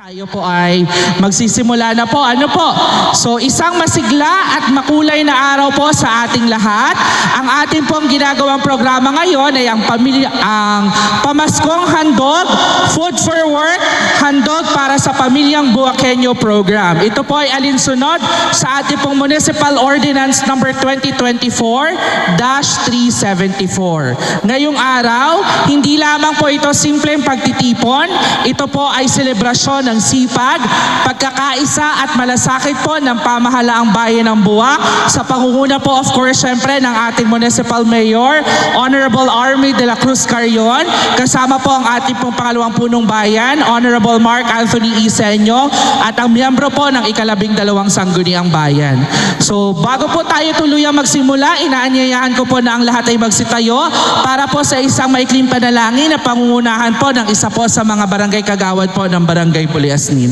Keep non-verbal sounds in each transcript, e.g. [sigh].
Tayo po ay magsisimula na po. Ano po? So isang masigla at makulay na araw po sa ating lahat. Ang ating pong ginagawang programa ngayon ay ang, pamilya, ang Pamaskong Handog, Food for Work, Handog para sa Pamilyang Buwakenyo Program. Ito po ay alinsunod sa ating pong Municipal Ordinance number 2024-374. Ngayong araw, hindi lamang po ito simpleng pagtitipon, ito po ay selebrasyon ng sipag, pagkakaisa at malasakit po ng pamahalaang bayan ng Buwak sa pangunguna po of course syempre ng ating Municipal Mayor, Honorable Army de la Cruz Carrion, kasama po ang ating pong pangalawang punong bayan, Honorable Mark Anthony Isenyo, at ang miyembro po ng ikalabing dalawang sangguniang bayan. So bago po tayo tuluyang magsimula, inaanyayahan ko po na ang lahat ay magsitayo para po sa isang maikling panalangin na pangungunahan po ng isa po sa mga barangay kagawad po ng Barangay Puliasnin.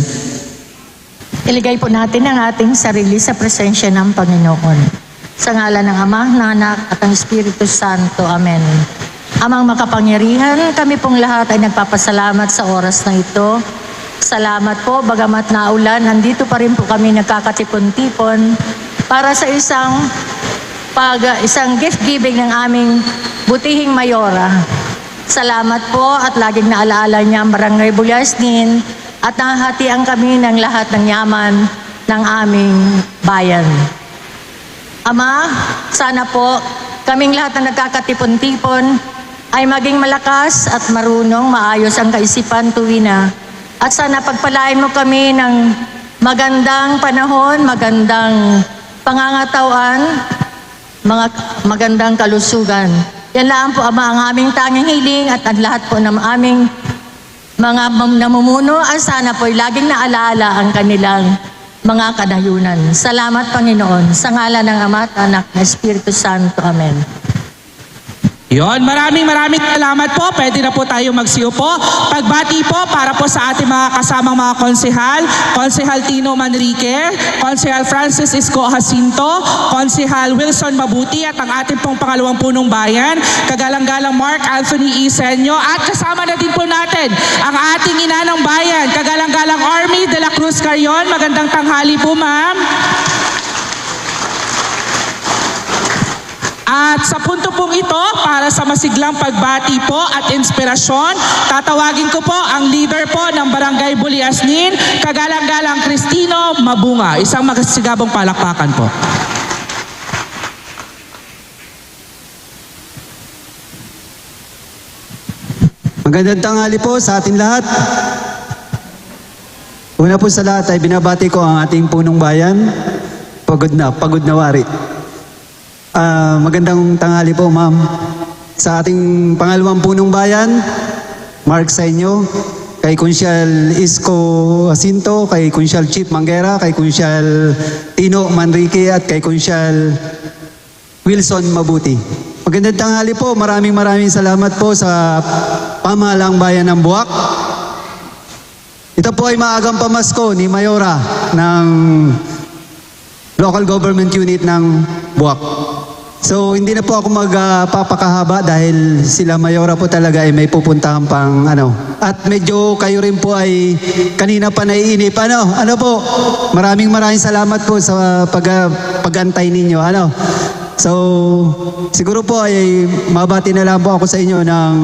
Iligay po natin ang ating sarili sa presensya ng Panginoon. Sa ngala ng Ama, ng Anak at ng Espiritu Santo. Amen. Amang makapangyarihan, kami pong lahat ay nagpapasalamat sa oras na ito. Salamat po, bagamat naulan, nandito pa rin po kami nagkakatipon-tipon para sa isang pag isang gift giving ng aming butihing mayora. Salamat po at laging naalaala niya ang Barangay Bulyasnin at nahahatian kami ng lahat ng yaman ng aming bayan. Ama, sana po kaming lahat na nagkakatipon-tipon ay maging malakas at marunong maayos ang kaisipan tuwi na. At sana pagpalain mo kami ng magandang panahon, magandang pangangatawan, mga magandang kalusugan. Yan lang po, Ama, ang aming tanging hiling at ang lahat po ng aming mga namumuno ay sana po ay laging naalaala ang kanilang mga kanayunan. Salamat, Panginoon. Sa ngala ng Ama at Anak na Espiritu Santo. Amen. Yon, maraming maraming salamat po. Pwede na po tayo magsiupo. Pagbati po para po sa ating mga kasamang mga konsehal, Konsehal Tino Manrique, Konsehal Francis Isco Jacinto, Konsehal Wilson Mabuti at ang ating pong pangalawang punong bayan, kagalang-galang Mark Anthony Isenyo at kasama na din po natin ang ating ina ng bayan, kagalang-galang Army de la Cruz Carrion. Magandang tanghali po, ma'am. At sa punto pong ito, para sa masiglang pagbati po at inspirasyon, tatawagin ko po ang leader po ng Barangay Buliasnin, kagalang-galang Cristino Mabunga. Isang magasigabong palakpakan po. Magandang tanghali po sa ating lahat. Una po sa lahat ay binabati ko ang ating punong bayan. Pagod na, pagod na wari. Ah, magandang tanghali po, ma'am. Sa ating pangalawang punong bayan, Mark sa inyo, kay Kunsyal Isko Jacinto, kay Kunsyal Chief Manguera, kay Kunsyal Tino Manrique at kay Kunsyal Wilson Mabuti. Magandang tanghali po. Maraming maraming salamat po sa pamahalang bayan ng Buwak. Ito po ay maagang pamasko ni Mayora ng local government unit ng Buwak. So hindi na po ako magpapakahaba dahil sila Mayora po talaga ay may pupuntahan pang ano. At medyo kayo rin po ay kanina pa naiinip. Ano? Ano po? Maraming maraming salamat po sa pag, pagantay ninyo. Ano? So, siguro po ay mabati na lang po ako sa inyo ng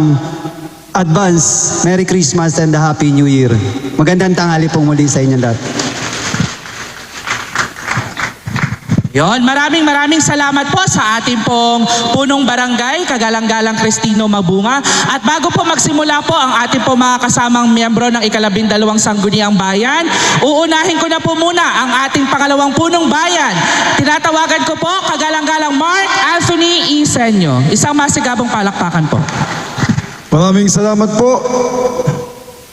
advance Merry Christmas and a Happy New Year. Magandang tanghali po muli sa inyo lahat. Yon, maraming maraming salamat po sa ating pong punong barangay, kagalang-galang Cristino Mabunga. At bago po magsimula po ang ating pong mga kasamang miyembro ng ikalabing dalawang sangguniang bayan, uunahin ko na po muna ang ating pangalawang punong bayan. Tinatawagan ko po kagalang-galang Mark Anthony Isenyo. Isang masigabong palakpakan po. Maraming salamat po.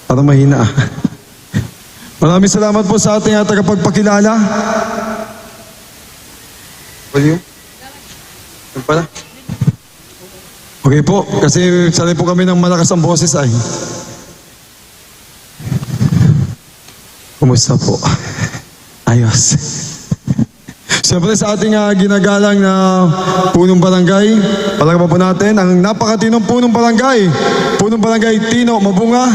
Parang mahina. ah. Maraming salamat po sa ating tagapagpakilala. Volume? Yan pala. Okay po, kasi sanay po kami ng malakas ang boses ay. Kumusta po? Ayos. Siyempre sa ating ah, ginagalang na punong barangay, palagpan po natin ang napakatinong punong barangay, punong barangay Tino Mabunga.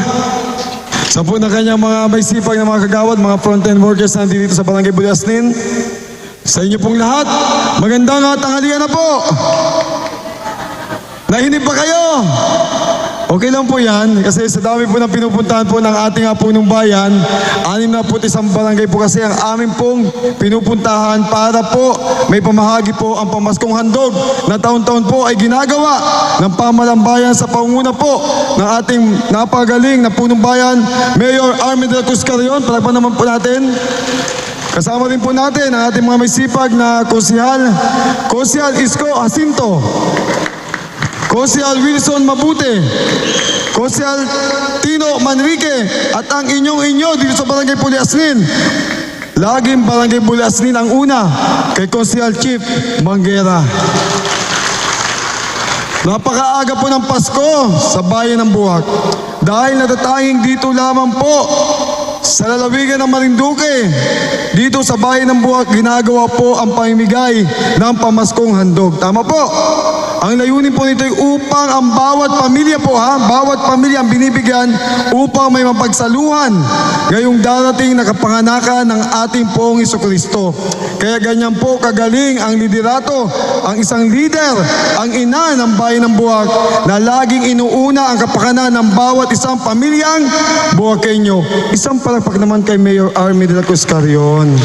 Sa po ng kanyang mga may sipag na mga kagawad, mga front-end workers na nandito sa Barangay Bulasnin, sa inyo pong lahat, magandang uh, tanghalian na po. Nahinip ba kayo? Okay lang po yan, kasi sa dami po ng pinupuntahan po ng ating uh, punong bayan, anim na po isang barangay po kasi ang aming pong pinupuntahan para po may pamahagi po ang pamaskong handog na taon-taon po ay ginagawa ng pamalang bayan sa panguna po ng ating napagaling na punong bayan, Mayor Armin de la Cruz Carrion. Palagpan naman po natin. Kasama rin po natin ang ating mga may sipag na konsihal, konsihal Isko Jacinto, konsihal Wilson Mabute, konsihal Tino Manrique, at ang inyong inyo dito sa Barangay Puliasnin. Laging Barangay Puliasnin ang una kay konsihal Chief Manguera. Napakaaga po ng Pasko sa bayan ng Buwak. Dahil natatanging dito lamang po sa lalawigan ng Marinduque. Dito sa bayan ng Buwak ginagawa po ang pamimigay ng pamaskong handog. Tama po. Ang layunin po nito ay upang ang bawat pamilya po ha, bawat pamilya ang binibigyan upang may mapagsaluhan ngayong darating na kapanganakan ng ating poong Iso Kristo. Kaya ganyan po kagaling ang liderato, ang isang leader, ang ina ng bayan ng Buwak na laging inuuna ang kapakanan ng bawat isang pamilyang Buwakenyo. Isang palakpak naman kay Mayor Army de la Cruz Carrion.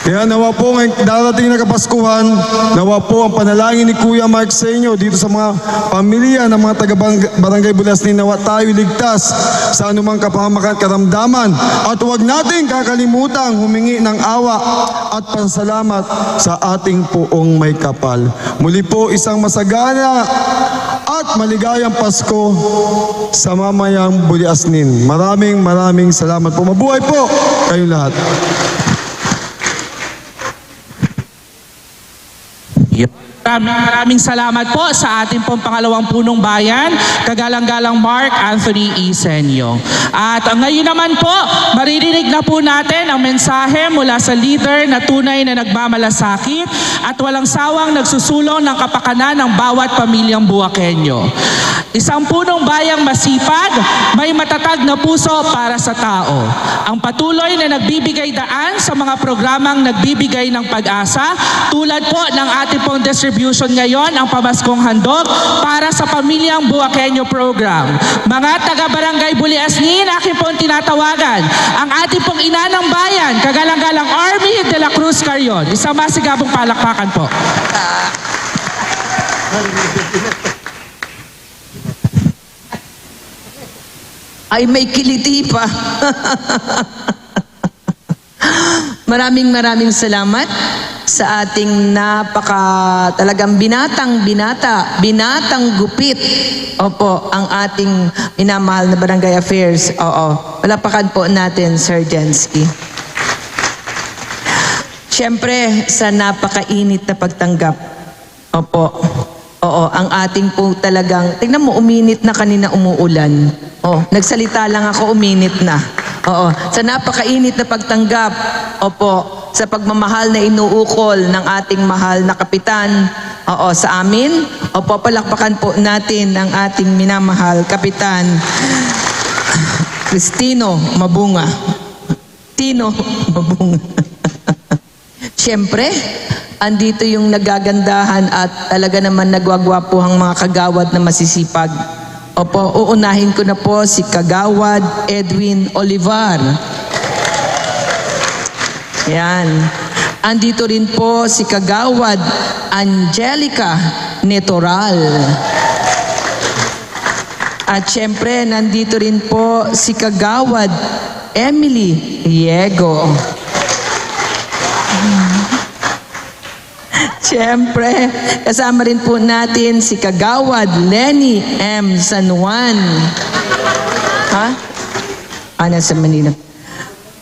Kaya nawa po ngayong darating na kapaskuhan, nawa po ang panalangin ni Kuya Mark sa inyo dito sa mga pamilya ng mga taga-barangay Bulasnin nawa tayo ligtas sa anumang kapahamakan karamdaman at huwag nating kakalimutan humingi ng awa at pasalamat sa ating poong may kapal. Muli po isang masagana at maligayang Pasko sa mamayang Buliasnin. Maraming maraming salamat po. Mabuhay po kayong lahat. العربية Maraming maraming salamat po sa ating pong pangalawang punong bayan, kagalang-galang Mark Anthony Isenyo. At uh, ngayon naman po, maririnig na po natin ang mensahe mula sa leader na tunay na nagmamalasakit at walang sawang nagsusulong ng kapakanan ng bawat pamilyang Buwakenyo. Isang punong bayang masipag, may matatag na puso para sa tao. Ang patuloy na nagbibigay daan sa mga programang nagbibigay ng pag-asa, tulad po ng ating pong distribution ngayon, ang Pamaskong Handog para sa Pamilyang Buwakenyo Program. Mga taga-barangay Buliasnin, aking pong tinatawagan, ang ating pong ina ng bayan, kagalang-galang Army de la Cruz Carrion. Isang masigabong palakpakan po. ay may kiliti pa. [laughs] maraming maraming salamat sa ating napaka talagang binatang binata, binatang gupit. Opo, ang ating minamahal na barangay affairs. Oo, palapakan po natin, Sir Jensky. Siyempre, sa napakainit na pagtanggap. Opo. Oo, ang ating po talagang, tingnan mo, uminit na kanina umuulan. Oh, nagsalita lang ako, uminit na. Oo, sa napakainit na pagtanggap, opo, sa pagmamahal na inuukol ng ating mahal na kapitan, oo, sa amin, opo, palakpakan po natin ang ating minamahal kapitan, Cristino Mabunga. Tino Mabunga. [laughs] Siyempre, andito yung nagagandahan at talaga naman nagwagwapuhang mga kagawad na masisipag. Opo, uunahin ko na po si Kagawad Edwin Olivar. Yan. Andito rin po si Kagawad Angelica Netoral. At syempre, nandito rin po si Kagawad Emily Diego. Siyempre, kasama rin po natin si Kagawad Lenny M. San Juan. Ha? Ana sa Manila.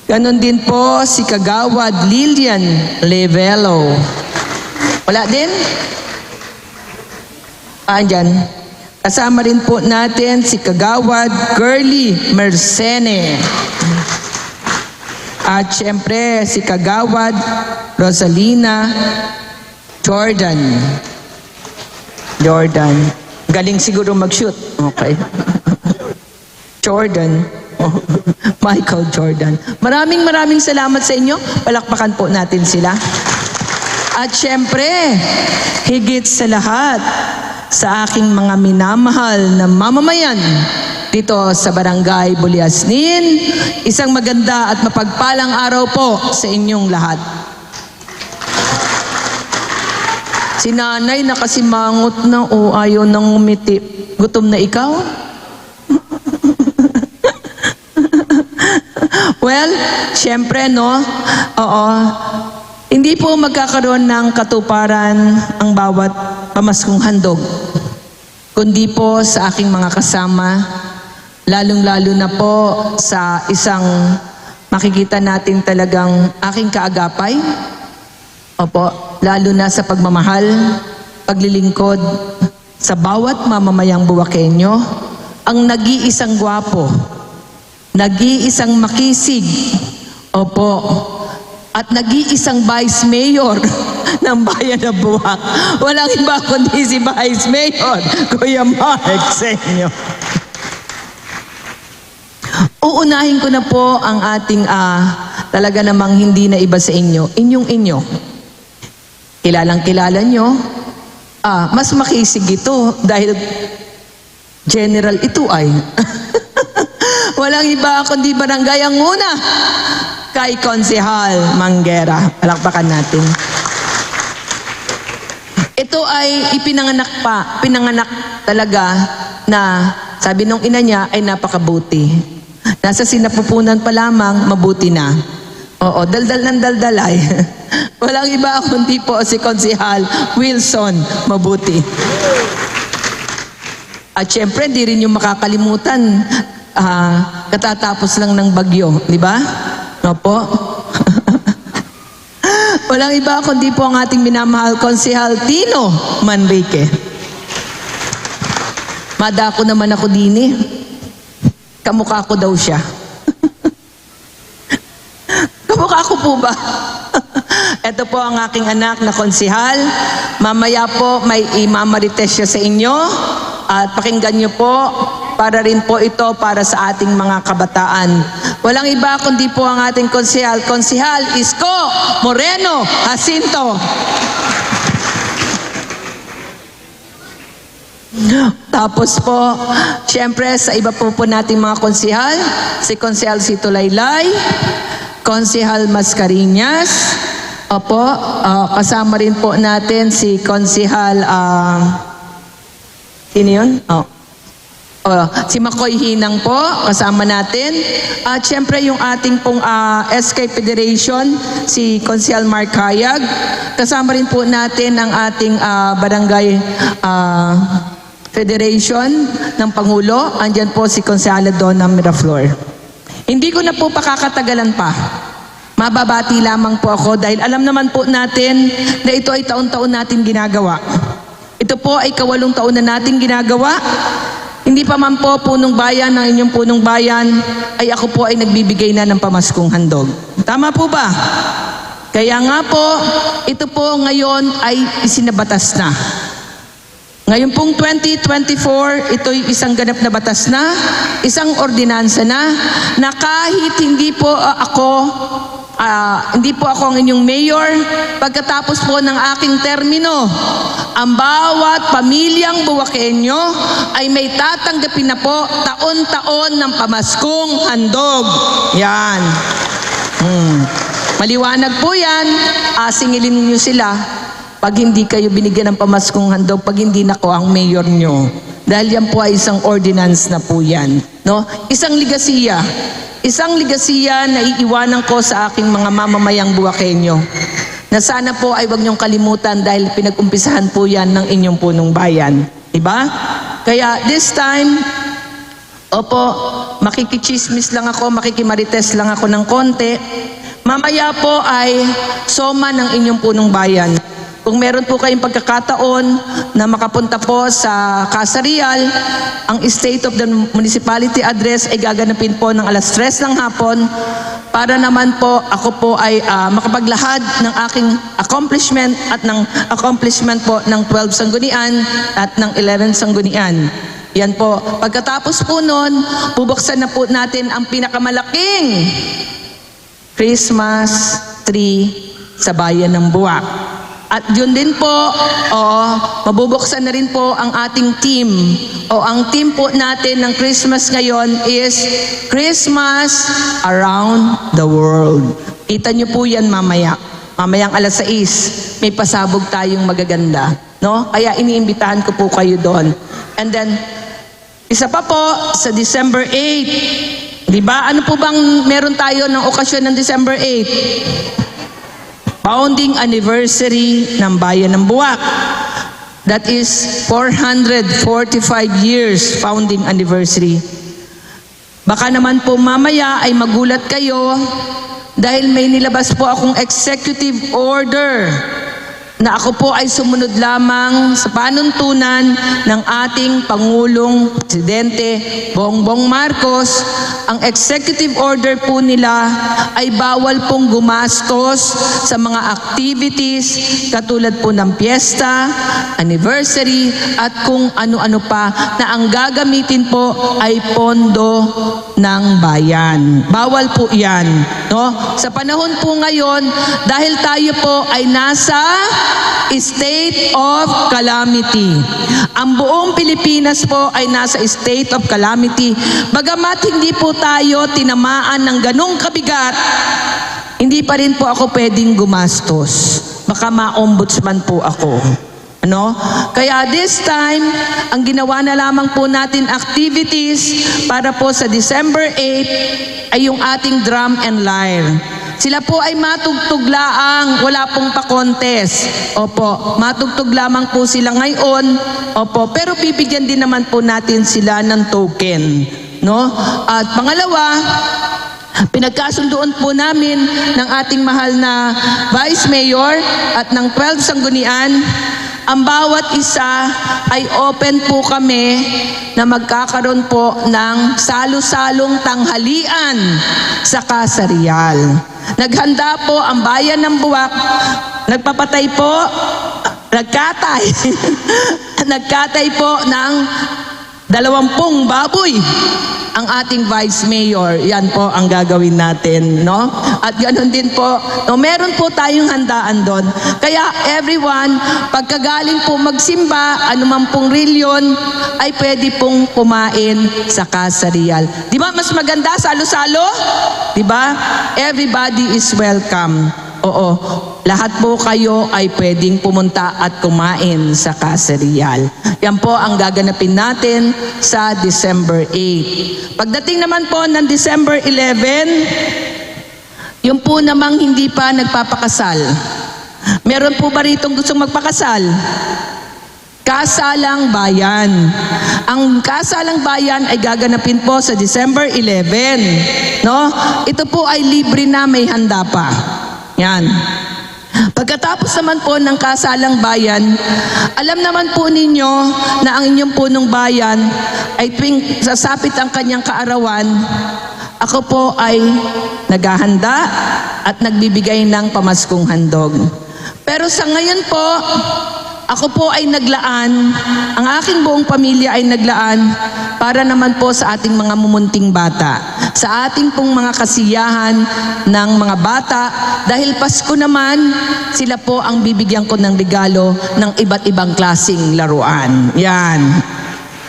Ganon din po si Kagawad Lilian Levelo. Wala din? Ah. Kasama rin po natin si Kagawad Curly Mercene. At syempre si Kagawad Rosalina Jordan. Jordan. Galing siguro mag-shoot. Okay. Jordan. [laughs] Michael Jordan. Maraming maraming salamat sa inyo. Palakpakan po natin sila. At syempre, higit sa lahat, sa aking mga minamahal na mamamayan dito sa Barangay Buliasnin, isang maganda at mapagpalang araw po sa inyong lahat. Si nanay nakasimangot na o ayaw nang umiti. Gutom na ikaw? [laughs] well, syempre no, oo, hindi po magkakaroon ng katuparan ang bawat pamaskong handog. Kundi po sa aking mga kasama, lalong-lalo na po sa isang makikita natin talagang aking kaagapay, Opo, lalo na sa pagmamahal, paglilingkod sa bawat mamamayang buwakenyo, ang nag-iisang gwapo, nag-iisang makisig, opo, at nag-iisang vice mayor [laughs] ng bayan ng Buwak. Walang iba kundi si vice mayor, Kuya Mark Senyo. Uunahin ko na po ang ating ah, talaga namang hindi na iba sa inyo, inyong inyo. Kilalang kilala nyo, ah, mas makisig ito dahil general ito ay. [laughs] Walang iba kundi barangay ang una kay Konsehal Manggera. Palakpakan natin. Ito ay ipinanganak pa, pinanganak talaga na sabi nung ina niya ay napakabuti. Nasa sinapupunan pa lamang, mabuti na. Oo, daldal ng daldalay. [laughs] Walang iba kundi po si Konsehal Wilson Mabuti. At syempre, di rin yung makakalimutan, ah, katatapos lang ng bagyo, di ba? Opo. [laughs] Walang iba kundi po ang ating minamahal Konsehal Tino Manrique. Madako naman ako din eh. Kamukha ko daw siya. Kamukha ko po ba? [laughs] Ito po ang aking anak na konsihal. Mamaya po may imamarites siya sa inyo. At pakinggan niyo po para rin po ito para sa ating mga kabataan. Walang iba kundi po ang ating konsihal. Konsihal Isko Moreno Jacinto. Tapos po, syempre sa iba po po nating mga konsihal, si Konsihal Sito Laylay, Konsihal Mascarinas, opo, ah, kasama rin po natin si Konsihal, ah, sino yun? Oh. Oh, si Makoy Hinang po, kasama natin. At syempre yung ating pong ah, SK Federation, si Konsihal Mark Hayag. Kasama rin po natin ang ating ah, barangay ah, Federation ng Pangulo. Andyan po si Konsihal Donna Miraflor. Hindi ko na po pakakatagalan pa. Mababati lamang po ako dahil alam naman po natin na ito ay taon-taon natin ginagawa. Ito po ay kawalong taon na natin ginagawa. Hindi pa man po punong bayan ng inyong punong bayan ay ako po ay nagbibigay na ng pamaskong handog. Tama po ba? Kaya nga po, ito po ngayon ay isinabatas na. Ngayon pong 2024, ito'y isang ganap na batas na, isang ordinansa na, na kahit hindi po uh, ako, ah, hindi po ako ang inyong mayor, pagkatapos po ng aking termino, ang bawat pamilyang buwakenyo ay may tatanggapin na po taon-taon ng pamaskong handog. Yan. Hmm. Maliwanag po yan, asingilin niyo sila pag hindi kayo binigyan ng pamaskong handog, pag hindi nako ang mayor nyo. Dahil yan po ay isang ordinance na po yan. No? Isang ligasiya. Isang ligasiya na iiwanan ko sa aking mga mamamayang buwakenyo. Na sana po ay wag niyong kalimutan dahil pinag-umpisahan po yan ng inyong punong bayan. Diba? Kaya this time, Opo, makikichismis lang ako, makikimarites lang ako ng konti. Mamaya po ay soma ng inyong punong bayan. Kung meron po kayong pagkakataon na makapunta po sa Casa Real, ang State of the Municipality Address ay gaganapin po ng alas 3 ng hapon para naman po ako po ay ah, makapaglahad ng aking accomplishment at ng accomplishment po ng 12 sanggunian at ng 11 sanggunian. Yan po. Pagkatapos po nun, bubuksan na po natin ang pinakamalaking Christmas tree sa bayan ng Buwak. At yun din po, oo, mabubuksan na rin po ang ating team. O ang team po natin ng Christmas ngayon is Christmas Around the World. Kita niyo po yan mamaya. Mamayang alas 6, may pasabog tayong magaganda. No? Kaya iniimbitahan ko po kayo doon. And then, isa pa po, sa December 8, Di ba? Ano po bang meron tayo ng okasyon ng December 8? Founding anniversary ng Bayan ng Buwak. That is 445 years founding anniversary. Baka naman po mamaya ay magulat kayo dahil may nilabas po akong executive order na ako po ay sumunod lamang sa panuntunan ng ating Pangulong Presidente Bongbong Marcos. Ang executive order po nila ay bawal pong gumastos sa mga activities katulad po ng piyesta, anniversary at kung ano-ano pa na ang gagamitin po ay pondo ng bayan. Bawal po 'yan, no? Sa panahon po ngayon, dahil tayo po ay nasa state of calamity. Ang buong Pilipinas po ay nasa state of calamity. Bagamat hindi po tayo tinamaan ng ganong kabigat, hindi pa rin po ako pwedeng gumastos. Baka ma-ombudsman po ako. Ano? Kaya this time, ang ginawa na lamang po natin activities para po sa December 8 ay yung ating drum and lyre. Sila po ay matugtog laang, wala pong pa-contest. Opo, matugtog lamang po sila ngayon. Opo, pero bibigyan din naman po natin sila ng token. No? At pangalawa, Pinagkasunduan po namin ng ating mahal na Vice Mayor at ng 12 Sanggunian, ang bawat isa ay open po kami na magkakaroon po ng salo-salong tanghalian sa Kasarial. Naghanda po ang bayan ng Buwak, nagpapatay po, nagkatay, [laughs] nagkatay po ng Dalawampung baboy ang ating vice mayor. Yan po ang gagawin natin, no? At ganoon din po, no, meron po tayong handaan doon. Kaya everyone, pagkagaling po magsimba, anuman pong reliyon, ay pwede pong kumain sa Casa Real. Di ba mas maganda salo-salo? Di ba? Everybody is welcome. Oo, lahat po kayo ay pwedeng pumunta at kumain sa Casa Real. Yan po ang gaganapin natin sa December 8. Pagdating naman po ng December 11, yung po namang hindi pa nagpapakasal. Meron po ba rito gustong magpakasal? Kasalang Bayan. Ang Kasalang Bayan ay gaganapin po sa December 11. No? Ito po ay libre na may handa pa. Yan. Pagkatapos naman po ng kasalang bayan, alam naman po ninyo na ang inyong punong bayan ay tuwing sasapit ang kanyang kaarawan, ako po ay naghahanda at nagbibigay ng pamaskong handog. Pero sa ngayon po, ako po ay naglaan, ang aking buong pamilya ay naglaan para naman po sa ating mga mumunting bata, sa ating pong mga kasiyahan ng mga bata, dahil Pasko naman, sila po ang bibigyan ko ng regalo ng iba't ibang klasing laruan. Yan.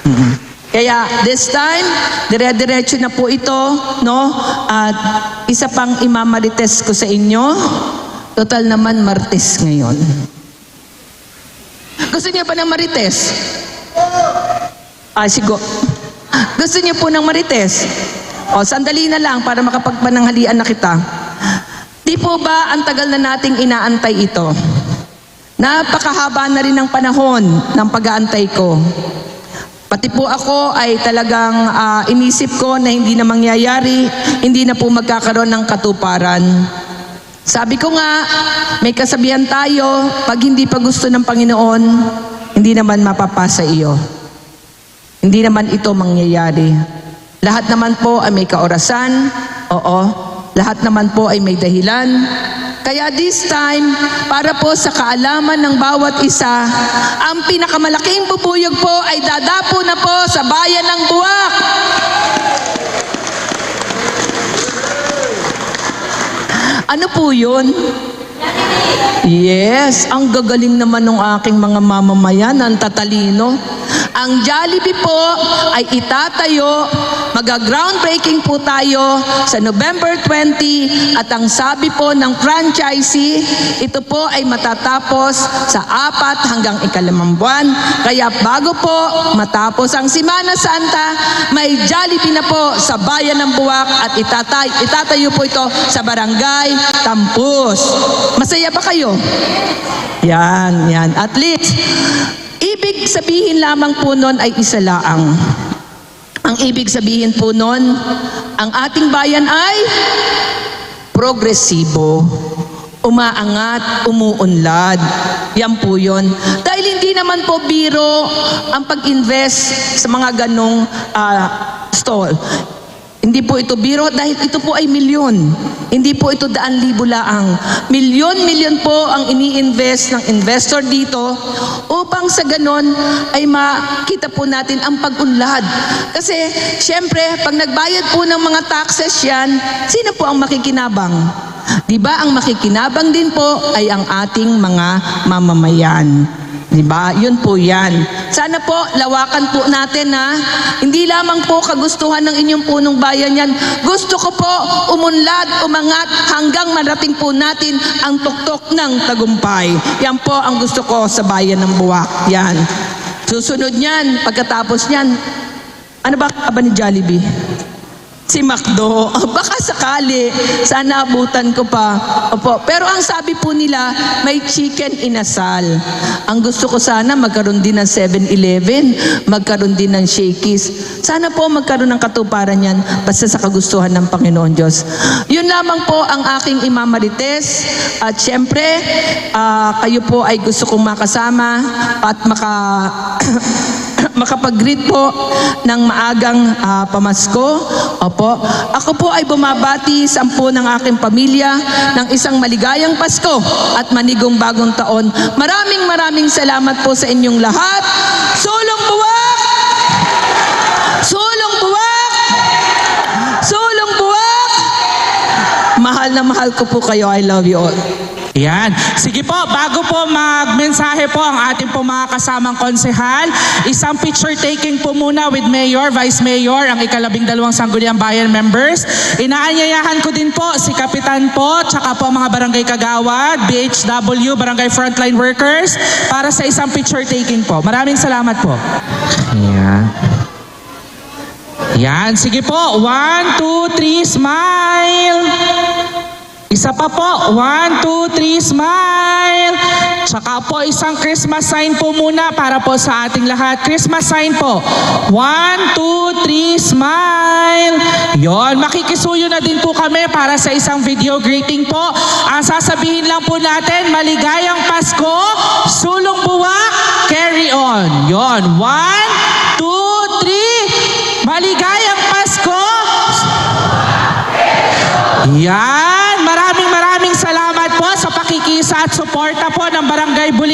Mhm. Kaya this time, dire-diretso na po ito, no? At isa pang imamarites ko sa inyo, total naman martes ngayon. Gusto niyo pa ng marites? Ah, sigo. Gusto niyo po ng marites? O, sandali na lang para makapagpananghalian na kita. Di po ba ang tagal na nating inaantay ito? Napakahaba na rin ng panahon ng pag-aantay ko. Pati po ako ay talagang ah, inisip ko na hindi na mangyayari, hindi na po magkakaroon ng katuparan. Sabi ko nga, may kasabihan tayo, pag hindi pa gusto ng Panginoon, hindi naman mapapasa iyo. Hindi naman ito mangyayari. Lahat naman po ay may kaorasan, oo. Lahat naman po ay may dahilan. Kaya this time, para po sa kaalaman ng bawat isa, ang pinakamalaking bubuyog po ay dadapo na po sa bayan ng Buwak. Ano po yun? Yes, ang gagaling naman ng aking mga mamamayan, ang tatalino. Ang Jollibee po ay itatayo, maga-groundbreaking po tayo sa November 20 at ang sabi po ng franchisee, ito po ay matatapos sa apat hanggang ikalimang buwan. Kaya bago po matapos ang Simana Santa, may Jollibee na po sa bayan ng Buwak at itatay, itatayo po ito sa barangay Tampus. Masaya ba kayo? Yan, yan. At least, ibig sabihin lamang po nun ay isa laang. Ang ibig sabihin po nun, ang ating bayan ay progresibo, umaangat, umuunlad. Yan po yun. Dahil hindi naman po biro ang pag-invest sa mga ganong ah, stall. Hindi po ito biro dahil ito po ay milyon. Hindi po ito daan libo laang. Milyon-milyon po ang ini-invest ng investor dito upang sa ganon ay makita po natin ang pag-unlad. Kasi syempre, pag nagbayad po ng mga taxes yan, sino po ang makikinabang? Di ba ang makikinabang din po ay ang ating mga mamamayan. Di ba? Yun po yan. Sana po, lawakan po natin ha. Hindi lamang po kagustuhan ng inyong punong bayan yan. Gusto ko po umunlad, umangat hanggang marating po natin ang tuktok ng tagumpay. Yan po ang gusto ko sa bayan ng Buwak. Yan. Susunod niyan, pagkatapos niyan, ano ba kaba ni Jollibee? Si Macdo. [laughs] Baka sakali. Sana abutan ko pa. Opo. Pero ang sabi po nila, may chicken inasal. Ang gusto ko sana magkaroon din ng 7-Eleven, magkaroon din ng Shakey's. Sana po magkaroon ng katuparan yan basta sa kagustuhan ng Panginoon Diyos. Yun lamang po ang aking imamarites. At syempre, ah, kayo po ay gusto kong makasama at maka... [clears throat] [clears throat] makapag-greet po ng maagang ah, pamasko. Opo. Ako po ay bumabati sa po ng aking pamilya ng isang maligayang Pasko at manigong bagong taon. Maraming maraming salamat po sa inyong lahat. Sulong buwak! Sulong buwak! Sulong buwak! Mahal na mahal ko po kayo. I love you all. Yan. Sige po, bago po magmensahe po ang ating po mga kasamang konsehal, isang picture taking po muna with Mayor, Vice Mayor, ang ikalabing dalawang Sangguniang Bayan members. Inaanyayahan ko din po si Kapitan po, tsaka po mga barangay kagawad, BHW, barangay frontline workers, para sa isang picture taking po. Maraming salamat po. Yan. Yan, sige po. One, two, three, smile. Isa pa po. One, two, three, smile. Tsaka po isang Christmas sign po muna para po sa ating lahat. Christmas sign po. One, two, three, smile. Yon, makikisuyo na din po kami para sa isang video greeting po. Ang sasabihin lang po natin, maligayang Pasko, sulong buwak, carry on. Yon, one, two, three, maligayang Pasko. Yan, maraming maraming salamat po sa at suporta po ng Barangay Buli